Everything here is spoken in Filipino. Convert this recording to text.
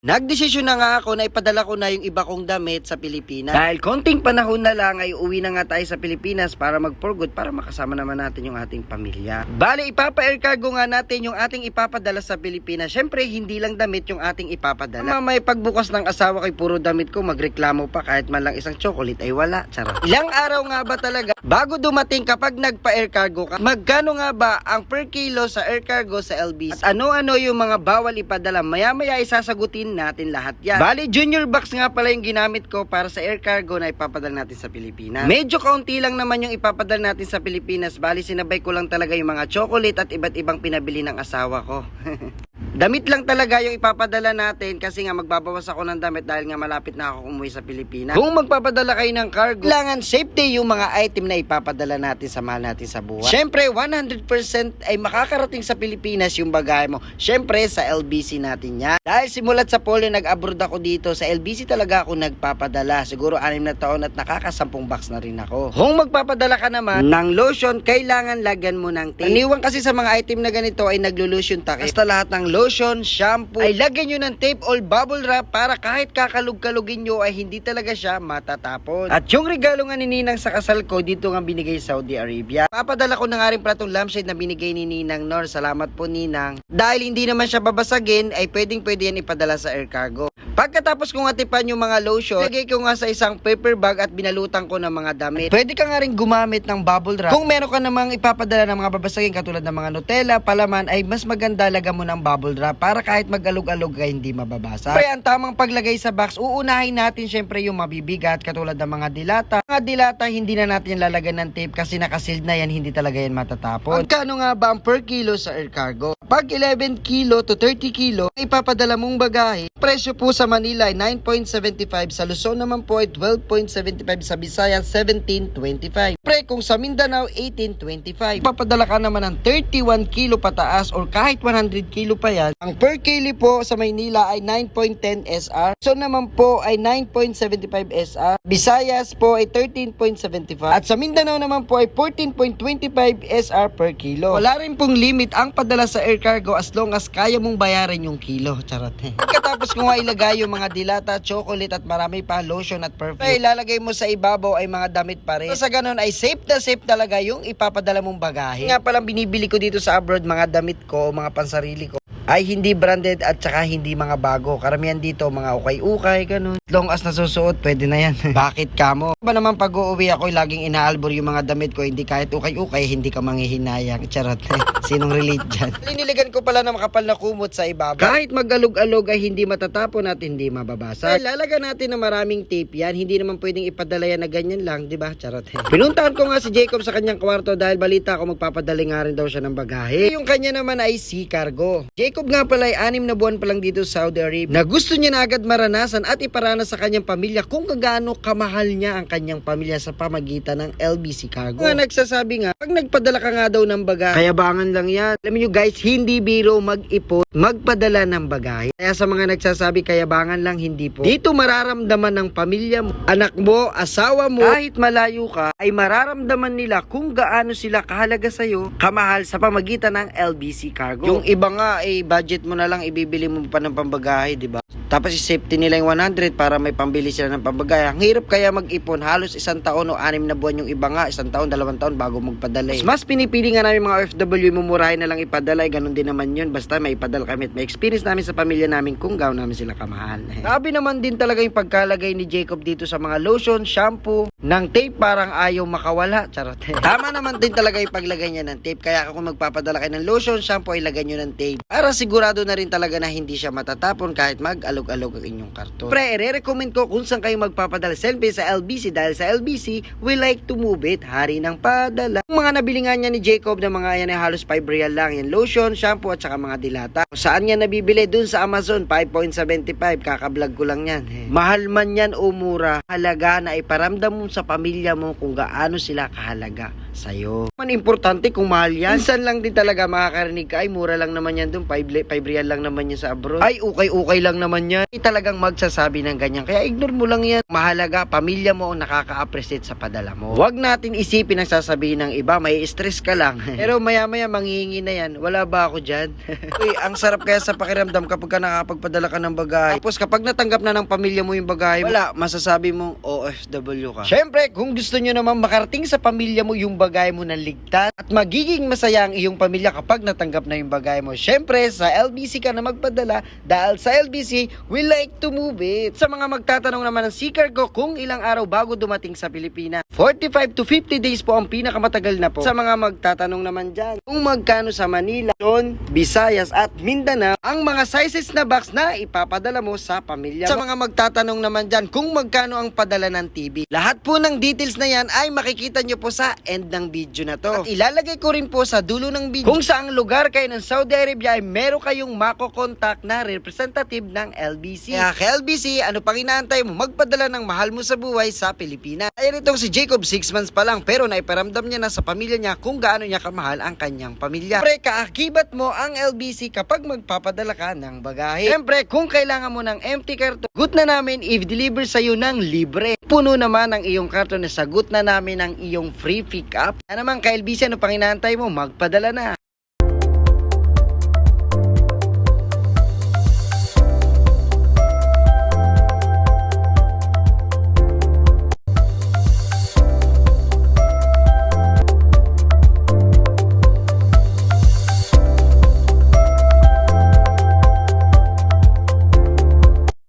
Nagdesisyon na nga ako na ipadala ko na yung iba kong damit sa Pilipinas. Dahil konting panahon na lang ay uwi na nga tayo sa Pilipinas para mag good para makasama naman natin yung ating pamilya. Bale, ipapa-air cargo nga natin yung ating ipapadala sa Pilipinas. Syempre, hindi lang damit yung ating ipapadala. Mamay pagbukas ng asawa kay puro damit ko, magreklamo pa kahit man lang isang chocolate ay wala. Charot. Ilang araw nga ba talaga bago dumating kapag nagpa-air cargo ka, magkano nga ba ang per kilo sa air cargo sa LBC? At ano-ano yung mga bawal ipadala? Maya-maya isasagutin natin lahat yan. Bali, junior box nga pala yung ginamit ko para sa air cargo na ipapadala natin sa Pilipinas. Medyo kaunti lang naman yung ipapadala natin sa Pilipinas. Bali, sinabay ko lang talaga yung mga chocolate at iba't ibang pinabili ng asawa ko. Damit lang talaga yung ipapadala natin kasi nga magbabawas ako ng damit dahil nga malapit na ako umuwi sa Pilipinas. Kung magpapadala kayo ng cargo, kailangan safety yung mga item na ipapadala natin sa mahal natin sa buhay. Siyempre, 100% ay makakarating sa Pilipinas yung bagahe mo. Siyempre, sa LBC natin yan. Dahil simulat sa polo, nag-abroad ako dito. Sa LBC talaga ako nagpapadala. Siguro 6 na taon at nakakasampung box na rin ako. Kung magpapadala ka naman ng lotion, kailangan lagyan mo ng tape. Aniwan kasi sa mga item na ganito ay naglo-lotion takip. Basta lahat ng lotion, shampoo, ay lagyan nyo ng tape or bubble wrap para kahit kakalug-kalugin nyo ay hindi talaga siya matatapon. At yung regalo nga ni Ninang sa kasal ko, dito nga binigay sa Saudi Arabia. Papadala ko na nga rin pala itong lampshade na binigay ni Ninang Nor. Salamat po Ninang. Dahil hindi naman siya babasagin, ay pwedeng pwede yan ipadala sa air cargo. Pagkatapos kong atipan yung mga lotion, lagay ko nga sa isang paper bag at binalutan ko ng mga damit. Pwede ka nga rin gumamit ng bubble wrap. Kung meron ka namang ipapadala ng mga babasagin katulad ng mga Nutella, palaman, ay mas maganda laga mo ng bubble wrap para kahit mag-alog-alog ka hindi mababasa. Pero ang tamang paglagay sa box, uunahin natin syempre yung mabibigat katulad ng mga dilata. Mga dilata, hindi na natin lalagyan ng tape kasi nakasealed na yan, hindi talaga yan matatapon. Magkano nga ba ang per kilo sa air cargo? Pag 11 kilo to 30 kilo, ipapadala mong bagahe, presyo po sa Manila ay 9.75, sa Luzon naman po ay 12.75, sa Visayas 17.25. Pre, kung sa Mindanao 18.25. Ipapadala ka naman ng 31 kilo pataas or kahit 100 kilo pa yan. Ang per kilo po sa Maynila ay 9.10 SR. So naman po ay 9.75 SR. Visayas po ay 13.75. At sa Mindanao naman po ay 14.25 SR per kilo. Wala rin pong limit ang padala sa air cargo as long as kaya mong bayaran yung kilo. Charot. Pagkatapos ko ilagay yung mga dilata, chocolate at marami pa lotion at perfume. Ay ilalagay mo sa ibabaw ay mga damit pa rin. So, sa ganun ay safe na safe talaga yung ipapadala mong bagahe. Nga palang binibili ko dito sa abroad mga damit ko mga pansarili ko ay hindi branded at saka hindi mga bago. Karamihan dito mga ukay-ukay, ganun. Long as nasusuot, pwede na yan. Bakit ka mo? Ba naman pag uuwi ako, laging inaalbor yung mga damit ko, hindi kahit ukay-ukay, hindi ka manghihinayang. Charot. Sinong relate dyan? Liniligan ko pala ng makapal na kumot sa ibabaw. Kahit mag-alog-alog ay hindi matatapon at hindi mababasa. Ay, lalagan natin ng maraming tape yan. Hindi naman pwedeng ipadala yan na ganyan lang, di ba? Charot. Pinuntahan ko nga si Jacob sa kanyang kwarto dahil balita ko magpapadali nga rin daw siya ng bagahe. Yung kanya naman ay sea cargo. Jacob nga pala ay anim na buwan pa lang dito sa Saudi Arabia na gusto niya na agad maranasan at iparanas sa kanyang pamilya kung kagaano kamahal niya ang kanyang pamilya sa pamagitan ng LBC Cargo. Nga nagsasabi nga, pag nagpadala ka nga daw ng bagahe, kayabangan lang yan. Alam niyo guys, hindi biro mag-ipon, magpadala ng bagahe. Kaya sa mga nagsasabi kayabangan lang, hindi po. Dito mararamdaman ng pamilya mo, anak mo, asawa mo, kahit malayo ka, ay mararamdaman nila kung gaano sila kahalaga sa'yo, kamahal sa pamagitan ng LBC Cargo. Yung iba nga, eh, budget mo na lang, ibibili mo pa ng pambagahe, di ba? Tapos i-safety nila yung 100 para may pambili sila ng pambagay. Ang hirap kaya mag-ipon. Halos isang taon o anim na buwan yung iba nga. Isang taon, dalawang taon bago magpadala. eh. Mas pinipili nga namin mga OFW mumurahin na lang ipadala. Eh, ganun din naman yun. Basta may ipadala kami at may experience namin sa pamilya namin kung gaano namin sila kamahal. Sabi naman din talaga yung pagkalagay ni Jacob dito sa mga lotion, shampoo, ng tape parang ayaw makawala. Charot. Tama naman din talaga yung paglagay niya ng tape. Kaya kung magpapadala kayo ng lotion, shampoo, ay lagyan nyo ng tape. Para sigurado na rin talaga na hindi siya matatapon kahit mag-alog-alog ang inyong karton. Pre, i-recommend ko kung saan kayo magpapadala selfie sa LBC dahil sa LBC, we like to move it. Hari ng padala. Yung mga nabili niya ni Jacob na mga yan ay halos 5 real lang. Yan lotion, shampoo at saka mga dilata. Saan niya nabibili? Dun sa Amazon, 5.75. Kakablog ko lang yan. Eh. Mahal man yan o mura. Halaga na iparamdam mo sa pamilya mo kung gaano sila kahalaga. Sa'yo. Man importante kung mahal yan. Minsan lang din talaga makakarinig ka, ay mura lang naman yan dun, 5 real lang naman yan sa abroad. Ay ukay-ukay lang naman yan. Hindi talagang magsasabi ng ganyan. Kaya ignore mo lang yan. Mahalaga, pamilya mo ang nakaka-appreciate sa padala mo. Huwag natin isipin ang sasabihin ng iba, may stress ka lang. Pero maya-maya manghihingi na yan. Wala ba ako dyan? Uy, ang sarap kaya sa pakiramdam kapag ka nakapagpadala ka ng bagay. Tapos kapag natanggap na ng pamilya mo yung bagay, wala, masasabi mong OFW ka. Syempre, kung gusto nyo naman makarating sa pamilya mo yung bagay mo ng ligtas at magiging masaya ang iyong pamilya kapag natanggap na yung bagay mo. Syempre, sa LBC ka na magpadala dahil sa LBC, we like to move it. Sa mga magtatanong naman ng seeker ko kung ilang araw bago dumating sa Pilipinas, 45 to 50 days po ang pinakamatagal na po. Sa mga magtatanong naman dyan, kung magkano sa Manila, Luzon, Visayas at Mindanao, ang mga sizes na box na ipapadala mo sa pamilya mo. Sa mga magtatanong naman dyan, kung magkano ang padala ng TV. Lahat po ng details na yan ay makikita nyo po sa end ng video na to. At ilalagay ko rin po sa dulo ng video kung saang lugar kayo ng Saudi Arabia ay meron kayong makokontakt na representative ng LBC. Kaya kay LBC, ano pang inaantay mo? Magpadala ng mahal mo sa buhay sa Pilipinas. Ay itong si Jacob 6 months pa lang pero naiparamdam niya na sa pamilya niya kung gaano niya kamahal ang kanyang pamilya. Siyempre, kaakibat mo ang LBC kapag magpapadala ka ng bagahe. Siyempre, kung kailangan mo ng empty carton, good na namin i-deliver sa iyo ng libre. Puno naman ang iyong karton na sagot na namin ang iyong free pick up. Kaya naman kay LBC, ano pang mo? Magpadala na.